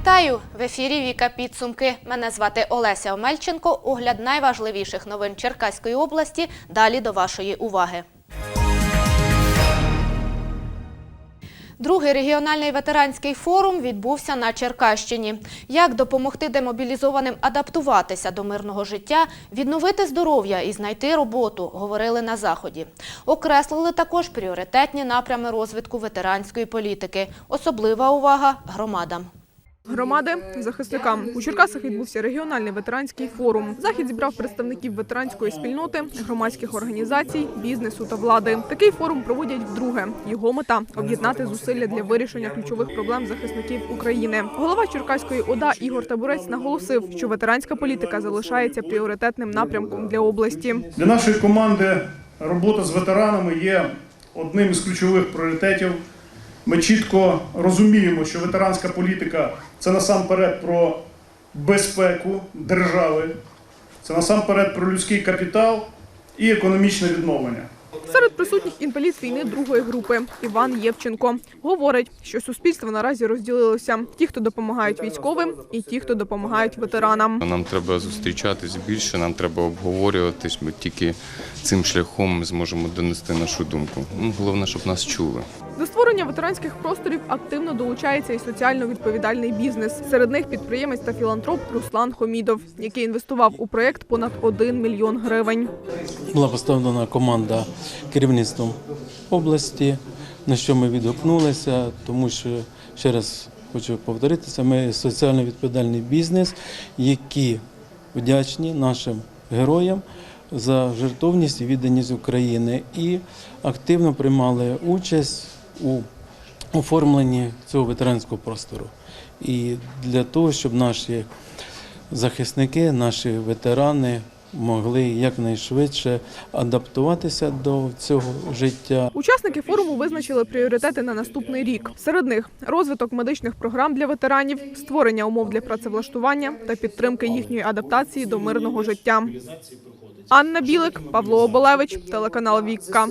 Вітаю! В ефірі Віка Підсумки. Мене звати Олеся Омельченко. Огляд найважливіших новин Черкаської області. Далі до вашої уваги. Другий регіональний ветеранський форум відбувся на Черкащині. Як допомогти демобілізованим адаптуватися до мирного життя, відновити здоров'я і знайти роботу, говорили на заході. Окреслили також пріоритетні напрями розвитку ветеранської політики. Особлива увага громадам. Громади захисникам у Черкасах відбувся регіональний ветеранський форум. Захід зібрав представників ветеранської спільноти, громадських організацій, бізнесу та влади. Такий форум проводять вдруге. Його мета об'єднати зусилля для вирішення ключових проблем захисників України. Голова Черкаської ОДА Ігор Табурець наголосив, що ветеранська політика залишається пріоритетним напрямком для області. Для нашої команди робота з ветеранами є одним із ключових пріоритетів. Ми чітко розуміємо, що ветеранська політика це насамперед про безпеку держави, це насамперед про людський капітал і економічне відновлення. Серед присутніх інвалід війни другої групи Іван Євченко говорить, що суспільство наразі розділилося: ті, хто допомагають військовим, і ті, хто допомагають ветеранам. Нам треба зустрічатись більше, нам треба обговорюватись. Ми тільки цим шляхом ми зможемо донести нашу думку. Ну, головне, щоб нас чули. До створення ветеранських просторів активно долучається і соціально відповідальний бізнес. Серед них підприємець та філантроп Руслан Хомідов, який інвестував у проєкт понад 1 мільйон гривень. була поставлена команда керівництвом області, на що ми відгукнулися, тому що ще раз хочу повторитися, ми соціально відповідальний бізнес, які вдячні нашим героям за жертовність і відданість України і активно приймали участь у оформленні цього ветеранського простору. І для того, щоб наші захисники, наші ветерани могли якнайшвидше адаптуватися до цього життя. Учасники форуму визначили пріоритети на наступний рік. Серед них розвиток медичних програм для ветеранів, створення умов для працевлаштування та підтримки їхньої адаптації до мирного життя. Анна Білик, Павло Оболевич, телеканал Вікка.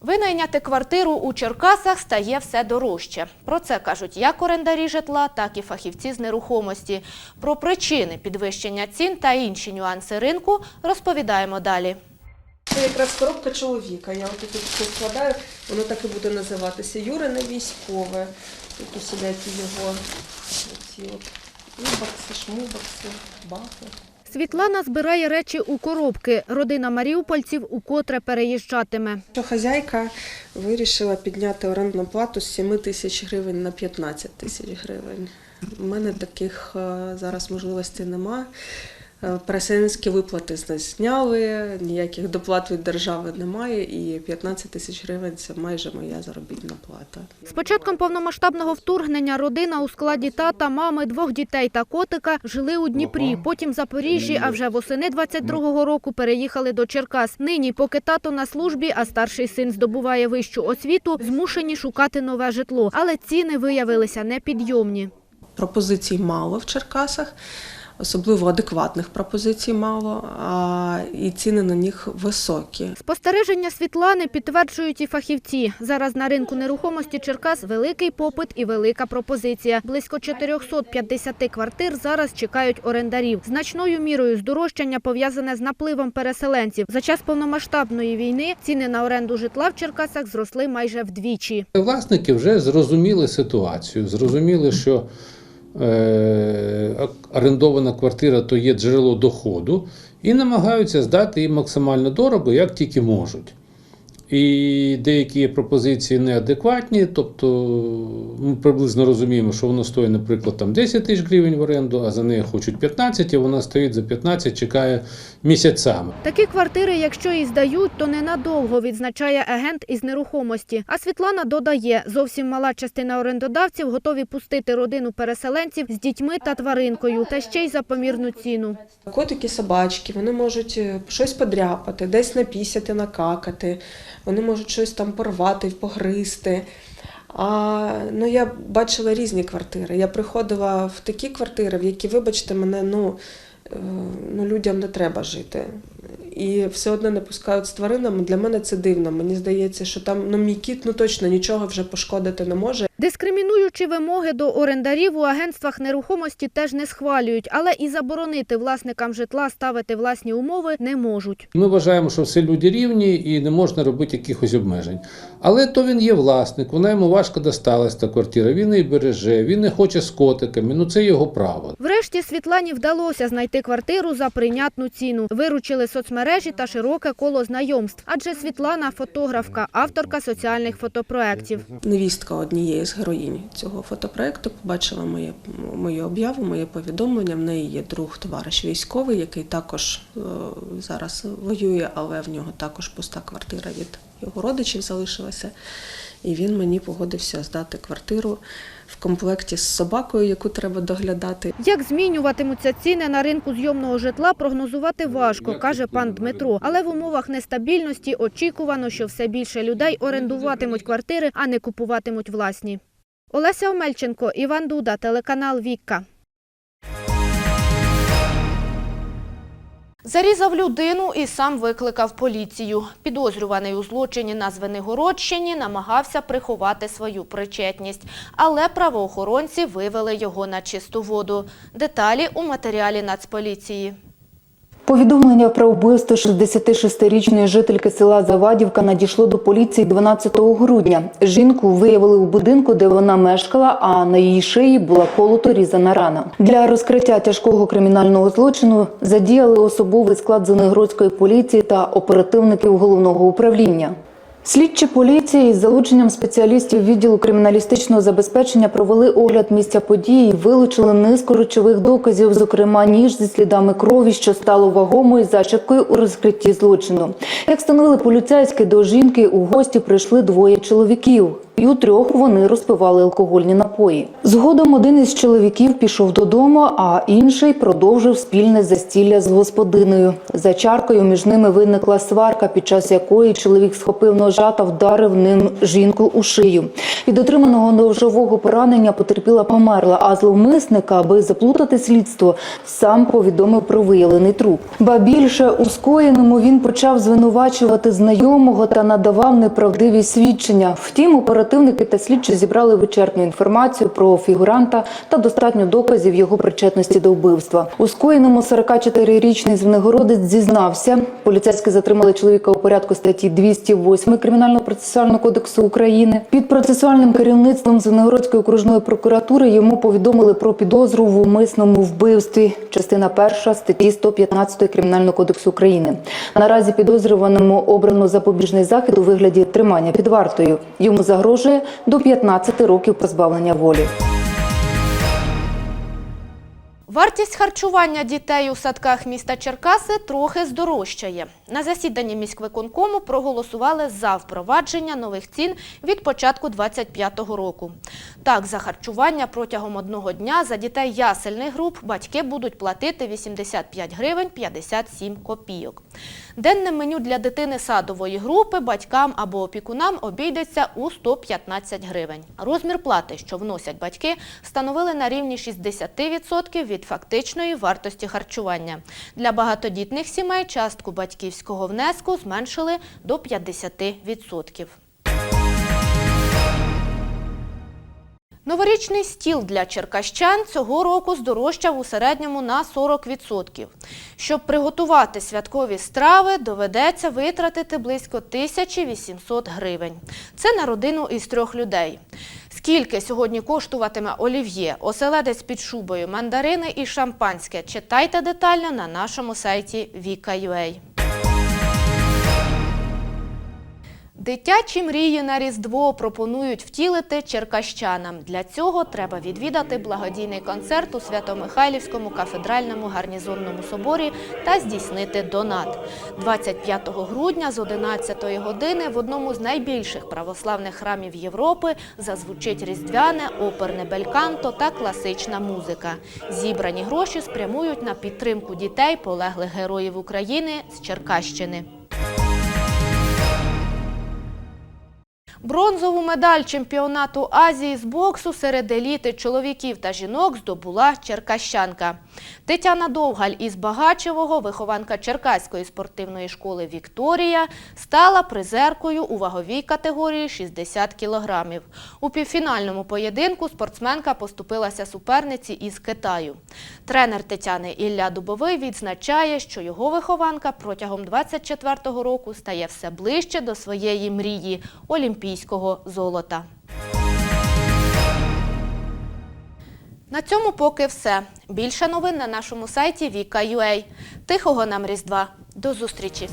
Винайняти квартиру у Черкасах стає все дорожче. Про це кажуть як орендарі житла, так і фахівці з нерухомості. Про причини підвищення цін та інші нюанси ринку розповідаємо далі. Це якраз коробка чоловіка. Я от тут все складаю, воно так і буде називатися. Юрине військове. Тут усілякі його ці от ібакси, шмубакси, бафи. Світлана збирає речі у коробки. Родина маріупольців укотре переїжджатиме. Хазяйка вирішила підняти орендну плату з 7 тисяч гривень на 15 тисяч гривень. У мене таких е, зараз можливостей нема. Е, Переселенські виплати зняли, ніяких доплат від держави немає, і 15 тисяч гривень це майже моя заробітна плата. З початком повномасштабного вторгнення родина у складі тата, мами, двох дітей та котика жили у Дніпрі, потім в Запоріжжі, а вже восени 22-го року переїхали до Черкас. Нині, поки тато на службі, а старший син здобуває вищу освіту, змушені шукати нове житло. Але ціни виявилися непідйомні. Пропозицій мало в Черкасах, особливо адекватних пропозицій мало, а і ціни на них високі. Спостереження Світлани підтверджують і фахівці. Зараз на ринку нерухомості Черкас великий попит і велика пропозиція. Близько 450 квартир зараз чекають орендарів. Значною мірою здорожчання пов'язане з напливом переселенців. За час повномасштабної війни ціни на оренду житла в Черкасах зросли майже вдвічі. Власники вже зрозуміли ситуацію, зрозуміли, що орендована квартира то є джерело доходу, і намагаються здати їм максимально дорого, як тільки можуть. І деякі пропозиції неадекватні, тобто ми приблизно розуміємо, що воно стоїть, наприклад, там 10 тисяч гривень в оренду, а за неї хочуть 15, і вона стоїть за 15, чекає місяцями. Такі квартири, якщо і здають, то ненадовго, відзначає агент із нерухомості. А Світлана додає, зовсім мала частина орендодавців готові пустити родину переселенців з дітьми та тваринкою, та ще й за помірну ціну. Котики, собачки, вони можуть е, щось подряпати, десь напісяти, накакати, вони можуть щось там порвати, погризти. А, ну, я бачила різні квартири. Я приходила в такі квартири, в які, вибачте мене, ну, е, ну людям не треба жити. і все одно не пускають з тваринами. Для мене це дивно. Мені здається, що там ну, мій кіт ну точно нічого вже пошкодити не може. Дискримінуючі вимоги до орендарів у агентствах нерухомості теж не схвалюють, але і заборонити власникам житла ставити власні умови не можуть. Ми вважаємо, що всі люди рівні і не можна робити якихось обмежень. Але то він є власник, вона йому важко досталась та квартира. Він її береже, він не хоче з котиками. Ну це його право. Врешті Світлані вдалося знайти квартиру за прийнятну ціну. Виручили соцмережі та широке коло знайомств. Адже Світлана фотографка, авторка соціальних фотопроєктів. Невістка однієї з героїні цього фотопроекту побачила моє, мою об'яву, моє повідомлення. В неї є друг, товариш військовий, який також е, зараз воює, але в нього також пуста квартира від його родичів залишилася. І він мені погодився здати квартиру в комплекті з собакою, яку треба доглядати. Як змінюватимуться ціни на ринку зйомного житла, прогнозувати важко, каже пан Дмитро. Але в умовах нестабільності очікувано, що все більше людей орендуватимуть квартири, а не купуватимуть власні. Олеся Омельченко, Іван Дуда, телеканал Вікка. Зарізав людину і сам викликав поліцію. Підозрюваний у злочині на Звенигородщині намагався приховати свою причетність, але правоохоронці вивели його на чисту воду. Деталі у матеріалі Нацполіції. Повідомлення про вбивство 66-річної жительки села Завадівка надійшло до поліції 12 грудня. Жінку виявили у будинку, де вона мешкала, а на її шиї була колото різана рана. Для розкриття тяжкого кримінального злочину задіяли особовий склад Зенегродської поліції та оперативників головного управління. Слідчі поліції із залученням спеціалістів відділу криміналістичного забезпечення провели огляд місця події і вилучили низку речових доказів, зокрема ніж зі слідами крові, що стало вагомою зачепкою у розкритті злочину. Як встановили поліцейські, до жінки у гості прийшли двоє чоловіків. І у трьох вони розпивали алкогольні напої. Згодом один із чоловіків пішов додому, а інший продовжив спільне застілля з господиною. За чаркою між ними виникла сварка, під час якої чоловік схопив ножа та вдарив ним жінку у шию. Від отриманого ножового поранення потерпіла померла, а зловмисника, аби заплутати слідство, сам повідомив про виявлений труп. Ба більше у скоєному він почав звинувачувати знайомого та надавав неправдиві свідчення. Втім, оперативники та слідчі зібрали вичерпну інформацію про фігуранта та достатньо доказів його причетності до вбивства. У скоєному 44-річний звенигородець зізнався. Поліцейські затримали чоловіка у порядку статті 208 Кримінального процесуального кодексу України. Під процесуальним керівництвом Звенигородської окружної прокуратури йому повідомили про підозру в умисному вбивстві. Частина перша статті 115 Кримінального кодексу України. Наразі підозрюваному обрано запобіжний захід у вигляді тримання під вартою. Йому загрожує до 15 років позбавлення волі. Вартість харчування дітей у садках міста Черкаси трохи здорожчає. На засіданні міськвиконкому проголосували за впровадження нових цін від початку 2025 року. Так, за харчування протягом одного дня за дітей ясельних груп батьки будуть платити 85 гривень 57 копійок. Денне меню для дитини садової групи батькам або опікунам обійдеться у 115 гривень. Розмір плати, що вносять батьки, встановили на рівні 60% від фактичної вартості харчування. Для багатодітних сімей частку батьківського внеску зменшили до 50%. Новорічний стіл для черкащан цього року здорожчав у середньому на 40%. Щоб приготувати святкові страви, доведеться витратити близько 1800 гривень. Це на родину із трьох людей. Скільки сьогодні коштуватиме олів'є, оселедець під шубою, мандарини і шампанське, читайте детально на нашому сайті Vika.ua. Дитячі мрії на Різдво пропонують втілити черкащанам. Для цього треба відвідати благодійний концерт у Свято-Михайлівському кафедральному гарнізонному соборі та здійснити донат. 25 грудня з 11 години в одному з найбільших православних храмів Європи зазвучить різдвяне, оперне бельканто та класична музика. Зібрані гроші спрямують на підтримку дітей, полеглих героїв України з Черкащини. Бронзову медаль чемпіонату Азії з боксу серед еліти чоловіків та жінок здобула черкащанка. Тетяна Довгаль із Багачевого, вихованка Черкаської спортивної школи Вікторія, стала призеркою у ваговій категорії 60 кілограмів. У півфінальному поєдинку спортсменка поступилася суперниці із Китаю. Тренер Тетяни Ілля Дубовий відзначає, що його вихованка протягом 24-го року стає все ближче до своєї мрії – олімпійського золота. На цьому поки все. Більше новин на нашому сайті Віка.ua. Тихого нам Різдва. До зустрічі!